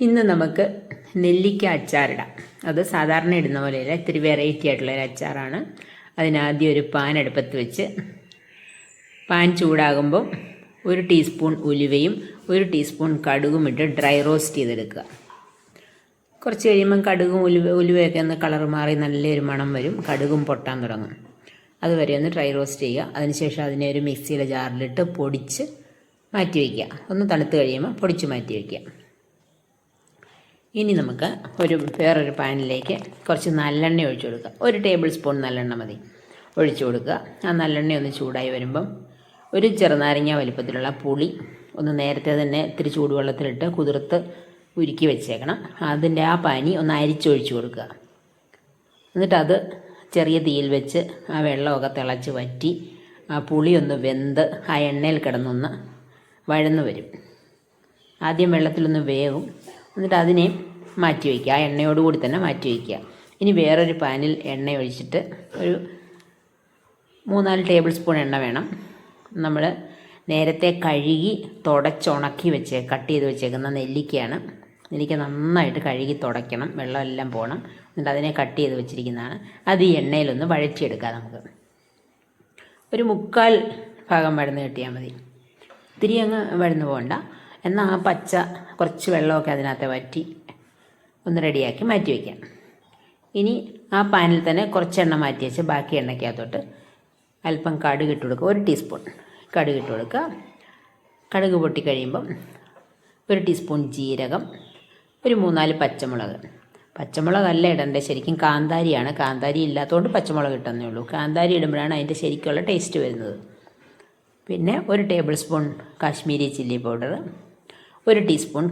ഇന്ന് നമുക്ക് നെല്ലിക്ക അച്ചാറിടാം. അത് സാധാരണ ഇടുന്ന പോലെയല്ല ഇത്തിരി വെറൈറ്റി ആയിട്ടുള്ള ഒരു അച്ചാറാണ്. അതിനാദ്യം ഒരു പാൻ അടുപ്പത്ത് വെച്ച് പാൻ ചൂടാകുമ്പോൾ ഒരു ടീസ്പൂൺ ഉലുവയും ഒരു ടീസ്പൂൺ കടുകും ഇട്ട് ഡ്രൈ റോസ്റ്റ് ചെയ്തെടുക്കുക. കുറച്ച് കഴിയുമ്പം കടുകും ഉലുവ ഉലുവയൊക്കെ ഒന്ന് കളർ മാറി നല്ലൊരു മണം വരും. കടുകും പൊട്ടാൻ തുടങ്ങും. അതുവരെ ഒന്ന് ഡ്രൈ റോസ്റ്റ് ചെയ്യുക. അതിനുശേഷം അതിനെ ഒരു മിക്സിയിലെ ജാറിലിട്ട് പൊടിച്ച് മാറ്റി വയ്ക്കുക. ഒന്ന് തണുത്ത് കഴിയുമ്പോൾ പൊടിച്ച് മാറ്റി വയ്ക്കുക. ഇനി നമുക്ക് ഒരു വേറൊരു പാനിലേക്ക് കുറച്ച് നല്ലെണ്ണ ഒഴിച്ചു കൊടുക്കുക ഒരു ടേബിൾ സ്പൂൺ നല്ലെണ്ണ മതി. ഒഴിച്ചു കൊടുക്കുക. ആ നല്ലെണ്ണ ഒന്ന് ചൂടായി വരുമ്പം ഒരു ചെറുനാരങ്ങ വലിപ്പത്തിലുള്ള പുളി ഒന്ന് നേരത്തെ തന്നെ ഇത്തിരി ചൂടുവെള്ളത്തിലിട്ട് കുതിർത്ത് ഉരുക്കി വെച്ചേക്കണം. അതിന്റെ ആ പാനി ഒന്ന് അരിച്ചൊഴിച്ചു കൊടുക്കുക. എന്നിട്ട് അത് ചെറിയ തീയിൽ വെച്ച് ആ വെള്ളമൊക്കെ തിളച്ച് വറ്റി ആ പുളി ഒന്ന് വെന്ത് ആ എണ്ണയിൽ കിടന്നൊന്ന് വഴന്നു വരും. ആദ്യം വെള്ളത്തിലൊന്ന് വേവും. എന്നിട്ട് അതിനെ മാറ്റി വയ്ക്കുക. ആ എണ്ണയോട് കൂടി തന്നെ മാറ്റി വയ്ക്കുക. ഇനി വേറൊരു പാനിൽ എണ്ണ ഒഴിച്ചിട്ട് ഒരു മൂന്നാൽ ടേബിൾ സ്പൂൺ എണ്ണ വേണം. നമ്മൾ നേരത്തെ കഴുകി തുടച്ചുണക്കി വെച്ച് കട്ട് ചെയ്ത് വെച്ചേക്കുന്ന നെല്ലിക്കയാണ്. നെല്ലിക്ക നന്നായിട്ട് കഴുകി തുടയ്ക്കണം. വെള്ളമെല്ലാം പോകണം എന്നിട്ട് അതിനെ കട്ട് ചെയ്ത് വെച്ചിരിക്കുന്നതാണ്. അത് ഈ എണ്ണയിലൊന്ന് വഴറ്റിയെടുക്കാം നമുക്ക്. ഒരു മുക്കാൽ ഭാഗം വഴന്ന് കിട്ടിയാൽ മതി. ഇത്തിരി അങ്ങ് വഴന്ന് പോകണ്ട. എന്നാൽ ആ പച്ച കുറച്ച് വെള്ളമൊക്കെ അതിനകത്ത് വറ്റി ഒന്ന് റെഡിയാക്കി മാറ്റി വയ്ക്കാം. ഇനി ആ പാനിൽ തന്നെ കുറച്ച് എണ്ണ മാറ്റി വെച്ച് ബാക്കി എണ്ണയ്ക്കകത്തോട്ട് അല്പം കടുക് ഇട്ട് കൊടുക്കുക. ഒരു ടീസ്പൂൺ കടുക് ഇട്ട് കൊടുക്കുക. കടുക് പൊട്ടി കഴിയുമ്പം ഒരു ടീസ്പൂൺ ജീരകം ഒരു മൂന്നാൽ പച്ചമുളക്. പച്ചമുളകല്ല ഇടേണ്ടത്. ശരിക്കും കാന്താരിയാണ്. കാന്താരി ഇല്ലാത്തതുകൊണ്ട് പച്ചമുളക് ഇട്ടെന്നേ ഉള്ളൂ. കാന്താരി ഇടുമ്പോഴാണ് അതിന്റെ ശരിക്കുള്ള ടേസ്റ്റ് വരുന്നത്. പിന്നെ ഒരു table spoon Kashmiri chilli powder ഒരു ടീസ്പൂൺ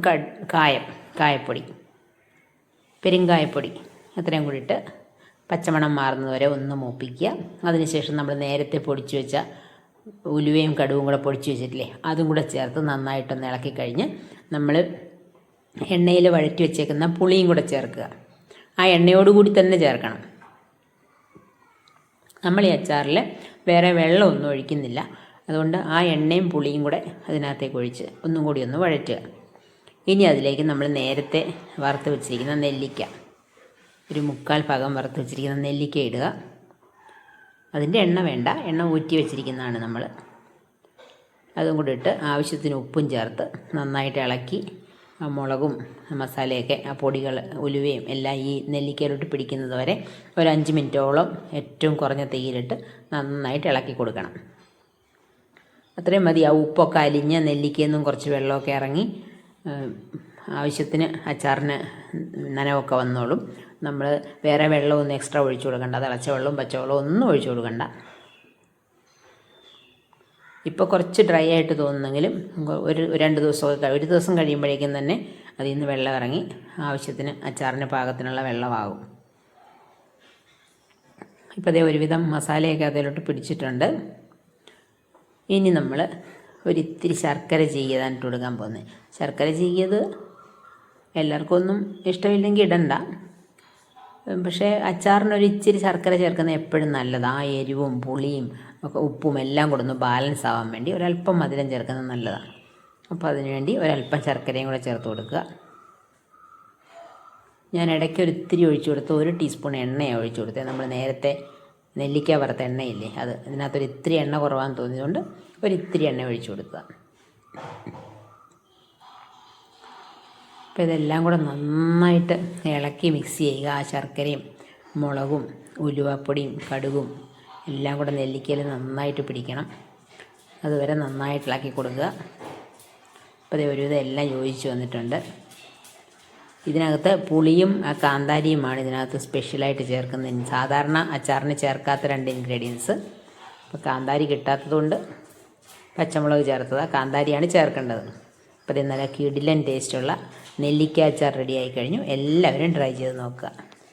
കായം കായപ്പൊടി പെരുങ്കായപ്പൊടി അത്രയും കൂടി ഇട്ട് പച്ചമണം മാറുന്നത് വരെ ഒന്ന് മൂപ്പിക്കുക. അതിനുശേഷം നമ്മൾ നേരത്തെ പൊടിച്ചു വെച്ച ഉലുവയും കടുവും കൂടെ പൊടിച്ചു വെച്ചിട്ടില്ലേ അതും കൂടെ ചേർത്ത് നന്നായിട്ടൊന്ന് ഇളക്കി കഴിഞ്ഞ് നമ്മൾ എണ്ണയിൽ വഴറ്റി വെച്ചേക്കുന്ന പുളിയും കൂടെ ചേർക്കുക. ആ എണ്ണയോട് കൂടി തന്നെ ചേർക്കണം. നമ്മൾ ഈ അച്ചാറിൽ വേറെ വെള്ളമൊന്നും ഒഴിക്കുന്നില്ല. അതുകൊണ്ട് ആ എണ്ണയും പുളിയും കൂടെ അതിനകത്തേക്ക് ഒഴിച്ച് ഒന്നും കൂടി ഒന്ന് വഴറ്റുക. ഇനി അതിലേക്ക് നമ്മൾ നേരത്തെ വറുത്ത് വെച്ചിരിക്കുന്ന നെല്ലിക്ക ഒരു മുക്കാൽ ഭാഗം വറുത്ത് വെച്ചിരിക്കുന്ന നെല്ലിക്ക ഇടുക. അതിന്റെ എണ്ണ വേണ്ട എണ്ണ ഊറ്റി വെച്ചിരിക്കുന്നതാണ് നമ്മൾ. അതും കൂടി ഇട്ട് ആവശ്യത്തിന് ഉപ്പും ചേർത്ത് നന്നായിട്ട് ഇളക്കി ആ മുളകും മസാലയൊക്കെ ആ പൊടികൾ ഉലുവയും എല്ലാം ഈ നെല്ലിക്കയിലോട്ട് പിടിക്കുന്നത് വരെ ഒരു അഞ്ച് മിനിറ്റോളം ഏറ്റവും കുറഞ്ഞ തീയിലിട്ട് നന്നായിട്ട് ഇളക്കി കൊടുക്കണം. അത്രയും മതി. ആ ഉപ്പൊക്കെ അലിഞ്ഞ് നെല്ലിക്കയെന്നും കുറച്ച് വെള്ളമൊക്കെ ഇറങ്ങി ആവശ്യത്തിന് അച്ചാറിന് നനവൊക്കെ വന്നോളും. നമ്മൾ വേറെ വെള്ളമൊന്നും എക്സ്ട്രാ ഒഴിച്ചു കൊടുക്കണ്ട. തിളച്ച വെള്ളവും പച്ചവെള്ളവും ഒന്നും ഒഴിച്ചു കൊടുക്കണ്ട. ഇപ്പോൾ കുറച്ച് ഡ്രൈ ആയിട്ട് തോന്നുന്നെങ്കിലും ഒരു രണ്ട് ദിവസമൊക്കെ ഒരു ദിവസം കഴിയുമ്പോഴേക്കും തന്നെ അതിൽ നിന്ന് വെള്ളം ഇറങ്ങി ആവശ്യത്തിന് അച്ചാറിന് പാകത്തിനുള്ള വെള്ളമാകും ഇപ്പോൾ അതേ ഒരുവിധം മസാലയൊക്കെ അതിലോട്ട് പിടിച്ചിട്ടുണ്ട്. ഇനി നമ്മൾ ഒരിത്തിരി ശർക്കര ചെയ്യതാനിട്ട് കൊടുക്കാൻ പോകുന്നത്. ശർക്കര ചെയ്യത് എല്ലാവർക്കും ഒന്നും ഇഷ്ടമില്ലെങ്കിൽ ഇടണ്ട. പക്ഷേ അച്ചാറിനൊരു ഇച്ചിരി ശർക്കര ചേർക്കുന്നത് എപ്പോഴും നല്ലതാണ് ആ എരിവും പുളിയും ഒക്കെ ഉപ്പും എല്ലാം കൂടെ ഒന്ന് ബാലൻസ് ആവാൻ വേണ്ടി ഒരല്പം മധുരം ചേർക്കുന്നത് നല്ലതാണ്. അപ്പോൾ അതിനുവേണ്ടി ഒരല്പം ശർക്കരയും കൂടെ ചേർത്ത് കൊടുക്കുക. ഞാൻ ഇടയ്ക്ക് ഒരു ഇത്തിരി ഒഴിച്ചു കൊടുത്ത് ഒരു ടീസ്പൂൺ എണ്ണയാണ് ഒഴിച്ചു കൊടുത്തത്. നമ്മൾ നേരത്തെ നെല്ലിക്ക വറുത്ത എണ്ണയില്ലേ അത് ഇതിനകത്തൊരു ഇത്തിരി എണ്ണ കുറവാന്ന് തോന്നിയതുകൊണ്ട് ഒരു ഇത്തിരി എണ്ണ ഒഴിച്ചു കൊടുക്കുക. അപ്പോൾ ഇതെല്ലാം കൂടെ നന്നായിട്ട് ഇളക്കി മിക്സ് ചെയ്യുക. ആ ശർക്കരയും മുളകും ഉലുവപ്പൊടിയും കടുകും എല്ലാം കൂടെ നെല്ലിക്കയിൽ നന്നായിട്ട് പിടിക്കണം. അതുവരെ നന്നായിട്ട് ഇളക്കി കൊടുക്കുക. അപ്പോൾ ഇത് ഒരുവിധം എല്ലാം യോജിച്ച് വന്നിട്ടുണ്ട്. ഇതിനകത്ത് പുളിയും കാന്താരിയുമാണ് ഇതിനകത്ത് സ്പെഷ്യലായിട്ട് ചേർക്കുന്നത്. സാധാരണ അച്ചാറിന് ചേർക്കാത്ത രണ്ട് ഇൻഗ്രീഡിയൻസ് അപ്പോൾ കാന്താരി കിട്ടാത്തതുകൊണ്ട് പച്ചമുളക് ചേർത്തതാണ് കാന്താരിയാണ് ചേർക്കേണ്ടത്. അപ്പോൾ ഇത് നല്ല കിടിലൻ ടേസ്റ്റുള്ള നെല്ലിക്ക അച്ചാർ റെഡി ആയി കഴിഞ്ഞു. എല്ലാവരും ട്രൈ ചെയ്ത് നോക്കുക.